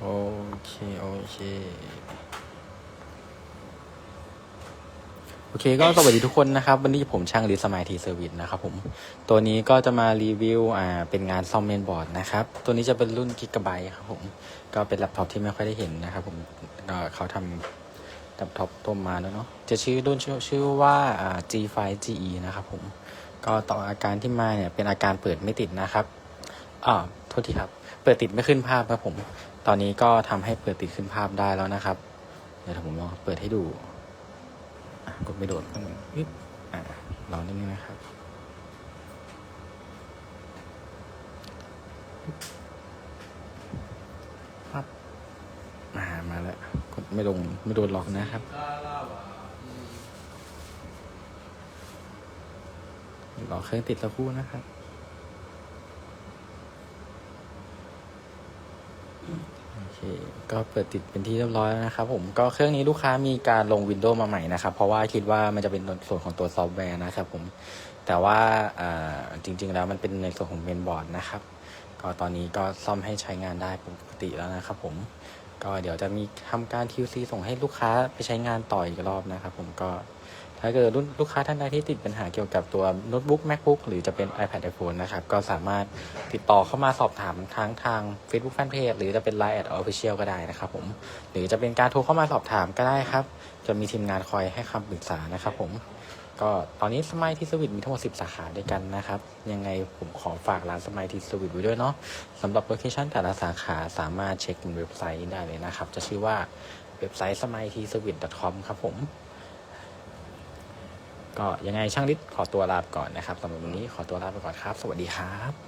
โอเค โอเค โอเคก็สวัสดีทุกคนนะครับ วันนี้ผมช่างลิสมายทีเซอร์วิสนะครับผม ตัวนี้ก็จะมารีวิวอ่าเป็นงานซ่อมเมนบอร์ดนะครับ ตัวนี้จะเป็นรุ่นกิกะไบครับผม ก็เป็นแล็ปท็อปที่ไม่ค่อยได้เห็นนะครับผมก็เขาทำแล็ปท็อปตัวมาแล้วเนาะจะชื่อรุ่นชื่อชื่อว่าอ่า G5 GE นะครับผม ก็ต่ออาการที่มาเนี่ยเป็นอาการเปิดไม่ติดนะครับอ่าโทษทีครับ เปิดติดไม่ขึ้นภาพครับผม ตอนนี้ก็ทำให้เปิดติดขึ้นภาพได้แล้วนะครับ เดี๋ยวผมลองเปิดให้ดูกดไม่โดดอึ๊บอะรอนิดนึงนะครับปั๊บอ่ามาแล้ว กดไม่ลงไม่โดนหลอกนะครับรอเครื่องติดสักครู่นะครับ โอเคก็เปิดติดเป็นที่เรียบร้อยแล้วนะครับผมก็เครื่องนี้ลูกค้ามีการลง Windows มาใหม่นะครับ เพราะว่าคิดว่ามันจะเป็นส่วนของตัวซอฟต์แวร์นะครับผมแต่ว่าจริง ๆ แล้วมันเป็นในส่วนของเมนบอร์ดนะครับ ก็ตอนนี้ก็ซ่อมให้ใช้งานได้ปกติแล้วนะครับผมก็เดี๋ยวจะมีทำการ QC ส่งให้ลูกค้าไปใช้งานต่ออีกรอบนะครับผมก็ ถ้าเกิดลูกค้าท่านใดที่ติดปัญหาเกี่ยวกับตัวโน้ตบุ๊ก macbook หรือจะเป็น ipad iphone นะครับ ก็สามารถติดต่อเข้ามาสอบถามทั้งทาง facebook fanpage หรือจะเป็น line at official ก็ได้นะครับผม หรือจะเป็นการโทรเข้ามาสอบถามก็ได้ครับ จะมีทีมงานคอยให้คำปรึกษานะครับผม ก็ตอนนี้สมัยที่สวิตมีทั้งหมด 10 สาขาด้วยกันนะครับ ยังไงผมขอฝากร้านสมัยที่สวิตไว้ด้วยเนาะสำหรับโลเคชันแต่ละสาขาสามารถเช็คบนเว็บไซต์ได้เลยนะครับ จะชื่อว่าเว็บไซต์สมัยทีสวิต .com ครับผม ก็ยังไงช่างฤทธิ์ขอตัวลาไปก่อนนะครับสำหรับวันนี้ขอตัวลาไปก่อนครับ สวัสดีครับ